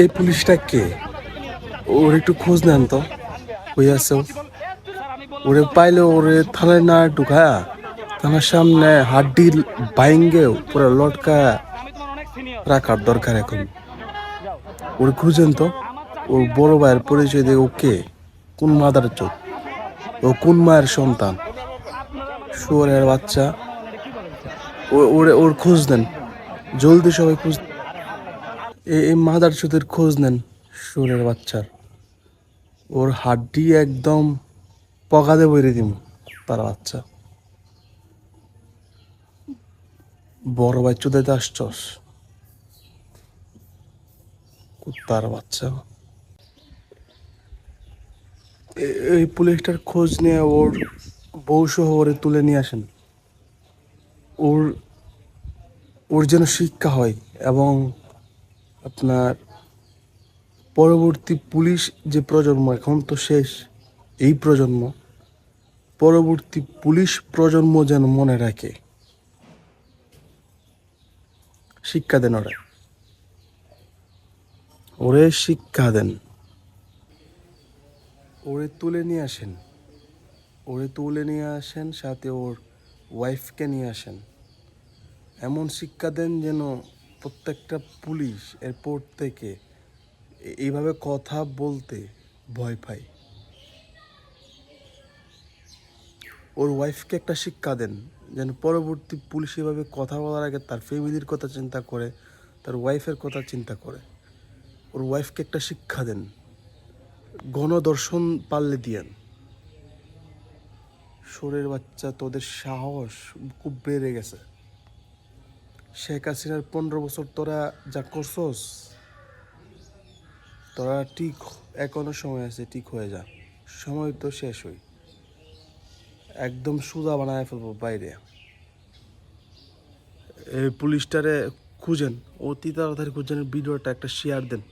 এই পুলিশটা কে? ওর একটু খোঁজ নেন তো। কই আছে? ওরে পাইলে ওরে থানায় না ঢুকায়া। থানার সামনে হাড্ডি বাইঙ্গে পুরো লটকা রাখার দরকার এখন। ওর খুঁজেন তো। ওর বড় ভাইয়ের পরিচয় দিয়ে ও কে? কোন মাদার চোখ ও কোন মায়ের সন্তান? শুয়ারের বাচ্চা। ওরে ওর খোঁজ দেন জলদি সবাই খোঁজ এই মাদার চোদের খোঁজ নেন সুরের বাচ্চার। ওর হাড্ডি একদম পকাতে বইরে দিম তার বাচ্চা। বড় ভাই চোদাইতে আসছস? কুত্তার বাচ্চা। এই পুলিশটার খোঁজ নিয়ে ওর বউ সহ ওরে তুলে নিয়ে আসেন। ওর ওর যেন শিক্ষা হয় এবং আপনার পরবর্তী পুলিশ যে প্রজন্ম, এখন তো শেষ এই প্রজন্ম, পরবর্তী পুলিশ প্রজন্ম যেন মনে রাখে, শিক্ষা দেন ওরা। ওরে শিক্ষা দেন। ওরে তুলে নিয়ে আসেন। ওরে তুলে নিয়ে আসেন, সাথে ওর ওয়াইফকে নিয়ে আসেন। এমন শিক্ষা দেন যেন প্রত্যেকটা পুলিশ এরপর থেকে এইভাবে কথা বলতে ভয় পায়। ওর ওয়াইফকে একটা শিক্ষা দেন, যেন পরবর্তী পুলিশ এভাবে কথা বলার আগে তার ফ্যামিলির কথা চিন্তা করে, তার ওয়াইফের কথা চিন্তা করে। ওর ওয়াইফকে একটা শিক্ষা দেন গণদর্শন পারলে দিয়েন। সোরের বাচ্চা তোদের সাহস খুব বেড়ে গেছে। শেখ হাসিনার পনেরো বছর তোরা যা করছস, তোরা ঠিক এখনও সময় আছে, ঠিক হয়ে যা। সময় তো শেষ হই। একদম সুদা বানায় ফেলব বাইরে। এই পুলিশটারে খুঁজেন, অতি তাড়াতাড়ি খুঁজেন, ভিডিওটা একটা শেয়ার দেন।